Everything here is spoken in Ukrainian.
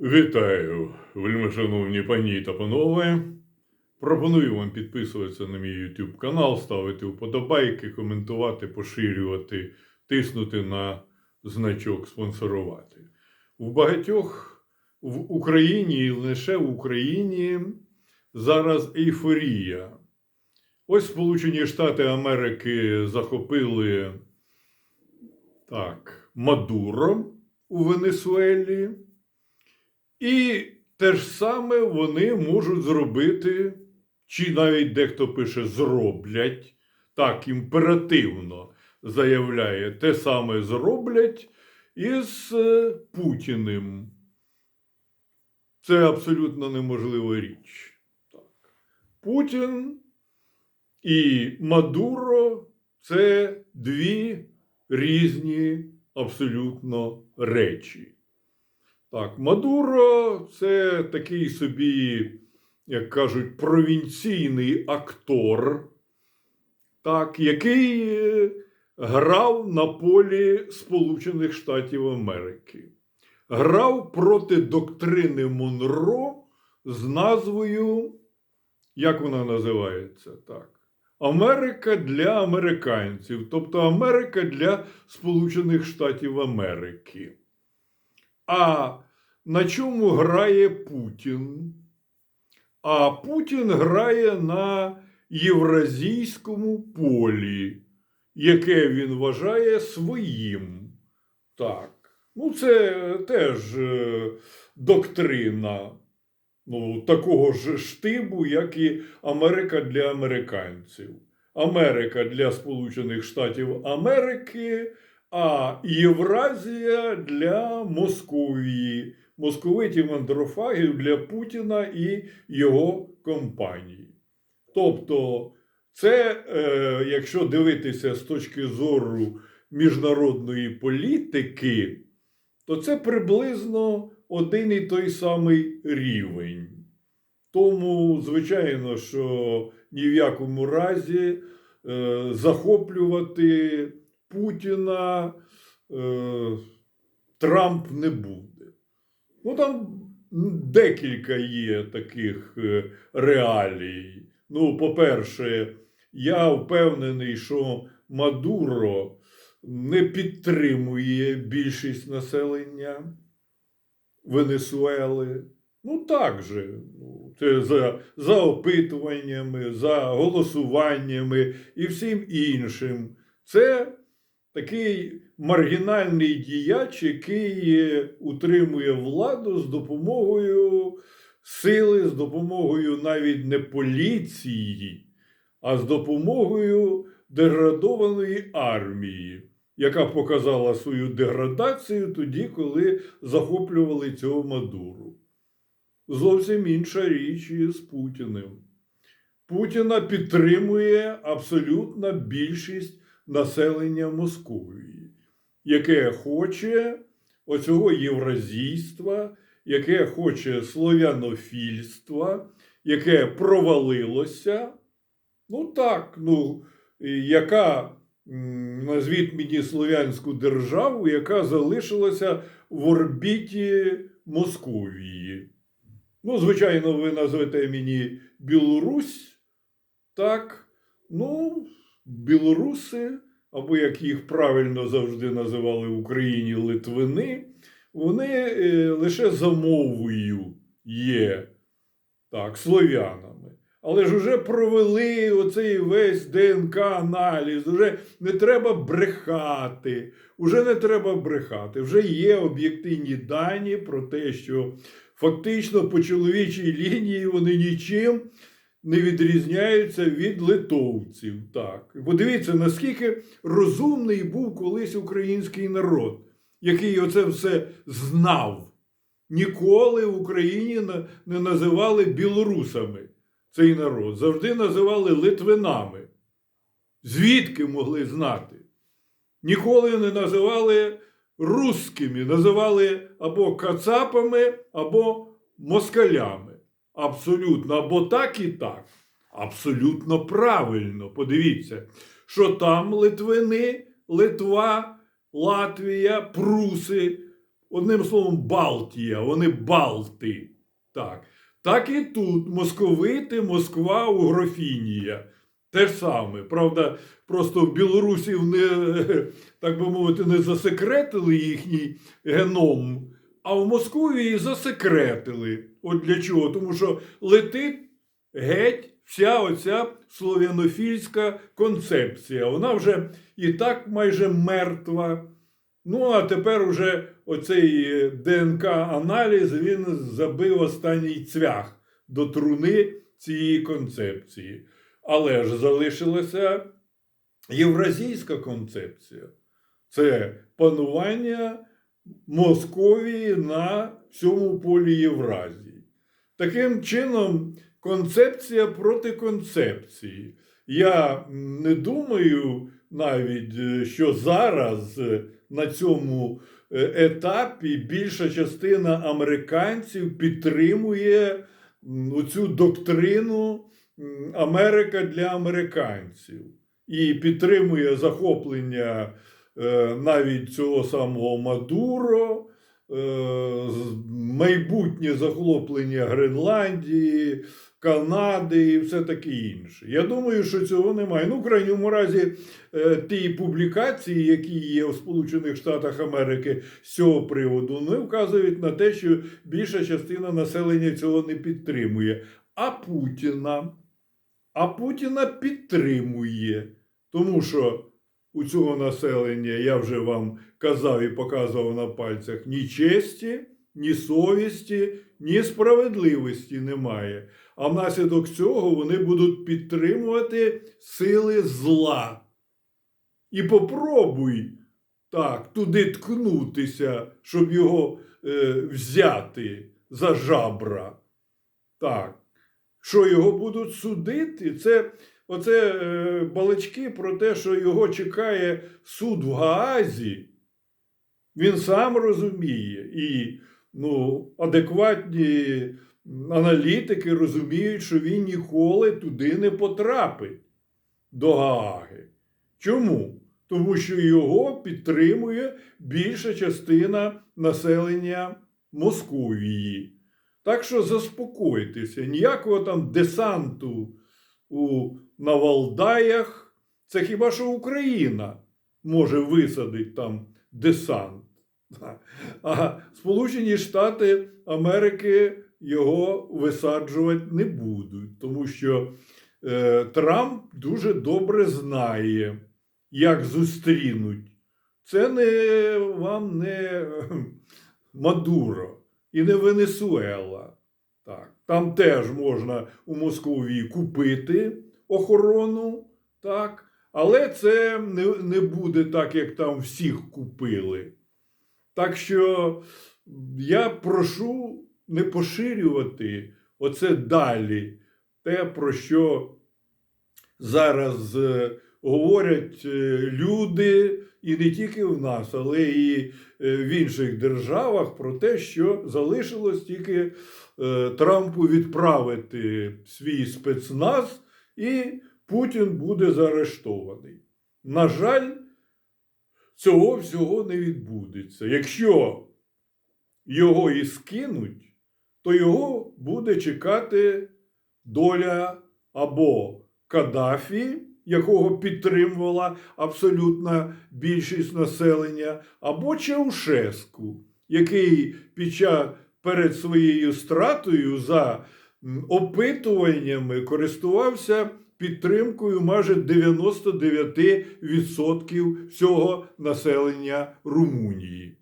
Вітаю, вельмишановні пані та панове. Пропоную вам підписуватися на мій YouTube канал, ставити вподобайки, коментувати, поширювати, тиснути на значок спонсорувати. В багатьох в Україні і лише в Україні зараз ейфорія. Ось Сполучені Штати Америки захопили так, Мадуро у Венесуелі. І те ж саме вони можуть зробити, чи навіть дехто пише зроблять, так імперативно заявляє, те саме зроблять із е, Путіним. Це абсолютно неможлива річ. Так. Путін і Мадуро це дві різні абсолютно речі. Так, Мадуро це такий собі, як кажуть, провінційний актор, так, який е, грав на полі Сполучених Штатів Америки. Грав проти доктрини Монро з назвою, як вона називається? Так. Америка для американців, тобто Америка для Сполучених Штатів Америки. А на чому грає Путін? А Путін грає на євразійському полі, яке він вважає своїм. Так. Ну, це теж е, доктрина ну, такого ж штибу, як і Америка для американців. Америка для Сполучених Штатів Америки, а Євразія для Московії, московитів андрофагів для Путіна і його компанії. Тобто, це, е, якщо дивитися з точки зору міжнародної політики, то це приблизно один і той самий рівень. Тому, звичайно, що ні в якому разі е, захоплювати Путіна е, Трамп не буде. Ну там декілька є таких е, реалій. Ну, по-перше, я впевнений, що Мадуро не підтримує більшість населення Венесуели. Ну, так же. Ну, Це за, за опитуваннями, за голосуваннями і всім іншим. Це такий маргінальний діяч, який е, утримує владу з допомогою сили, з допомогою навіть не поліції, а з допомогою деградованої армії, яка показала свою деградацію тоді, коли захоплювали цього Мадуру. Зовсім інша річ і з Путіним. Путіна підтримує абсолютна більшість населення Московії, яке хоче оцього євразійства, яке хоче слов'янофільства, яке провалилося. Ну так, ну, яка, назвіть мені слов'янську державу, яка залишилася в орбіті Московії. Ну, звичайно, ви назвете мені Білорусь, так, ну, білоруси, або як їх правильно завжди називали в Україні Литвини, вони е, лише за мовою є так, слов'янами. Але ж вже провели оцей весь ДНК-аналіз, вже не треба брехати, вже не треба брехати. Вже є об'єктивні дані про те, що фактично по чоловічій лінії вони нічим не відрізняються від литовців. Так. Подивіться, наскільки розумний був колись український народ, який оце все знав. Ніколи в Україні не називали білорусами цей народ. Завжди називали литвинами. Звідки могли знати? Ніколи не називали русскими, називали або кацапами, або москалями. Абсолютно, або так і так. Абсолютно правильно. Подивіться, що там Литвини, Литва, Латвія, Пруси Одним словом, Балтія, вони Балти. Так. Так і тут московити, Москва, Угрофінія. Те ж саме. Правда, просто білорусів не, так би мовити, не засекретили їхній геном, а в Московії засекретили. От для чого? Тому що летить геть вся оця слов'янофільська концепція. Вона вже і так майже мертва. Ну, а тепер уже оцей е, ДНК-аналіз він забив останній цвях до труни цієї концепції. Але ж залишилася євразійська концепція. Це панування Московії на всьому полі Євразії. Таким чином, концепція проти концепції. Я не думаю навіть, е, що зараз е, на цьому е, етапі більша частина американців підтримує м, оцю доктрину Америка для американців і підтримує захоплення навіть цього самого Мадуро, е, майбутнє захоплення Гренландії, Канади і все таке інше. Я думаю, що цього немає. Ну, в крайньому разі, е, ті публікації, які є у Сполучених Штатах Америки з цього приводу, вони вказують на те, що більша частина населення цього не підтримує. А Путіна, а Путіна підтримує, тому що у цього населення, я вже вам казав і показував на пальцях, ні честі, ні совісті, ні справедливості немає. А внаслідок цього вони будуть підтримувати сили зла. І попробуй так, туди ткнутися, щоб його е, взяти за жабра. Так. Що його будуть судити? Це оце е, балачки про те, що його чекає суд в Гаазі. Він сам розуміє. І ну, адекватні аналітики розуміють, що він ніколи туди не потрапить до Гааги. Чому? Тому що його підтримує більша частина населення Московії. Так що заспокойтеся, ніякого там десанту у Навалдаях. Це хіба що Україна може висадити там десант. А Сполучені Штати Америки його висаджувати не будуть, тому що е, Трамп дуже добре знає, як зустрінуть. Це не вам не Мадуро і не Венесуела. Так. Там теж можна у Московії купити охорону, так. але це не, не буде так, як там всіх купили. Так що я прошу не поширювати оце далі, те, про що зараз е, говорять е, люди, і не тільки в нас, але і е, в інших державах, про те, що залишилось тільки Трампу відправити свій спецназ, і Путін буде заарештований. На жаль, цього всього не відбудеться. Якщо його і скинуть, то його буде чекати доля або Каддафі, якого підтримувала абсолютна більшість населення, або Чаушеску, який під час перед своєю стратою за опитуваннями користувався підтримкою майже 99% всього населення Румунії.